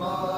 Amen.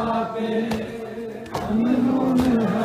পাপে আমি মনে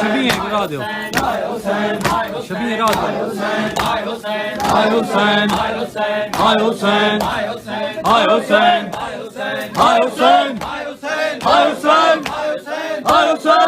Şabiye radyo. Şabiye radyo. Hay Hüseyin. Hay Hüseyin. Hay Hüseyin. Hay Hüseyin. Hay Hüseyin. Hay Hüseyin. Hay Hüseyin. Hay Hüseyin. Hay Hüseyin.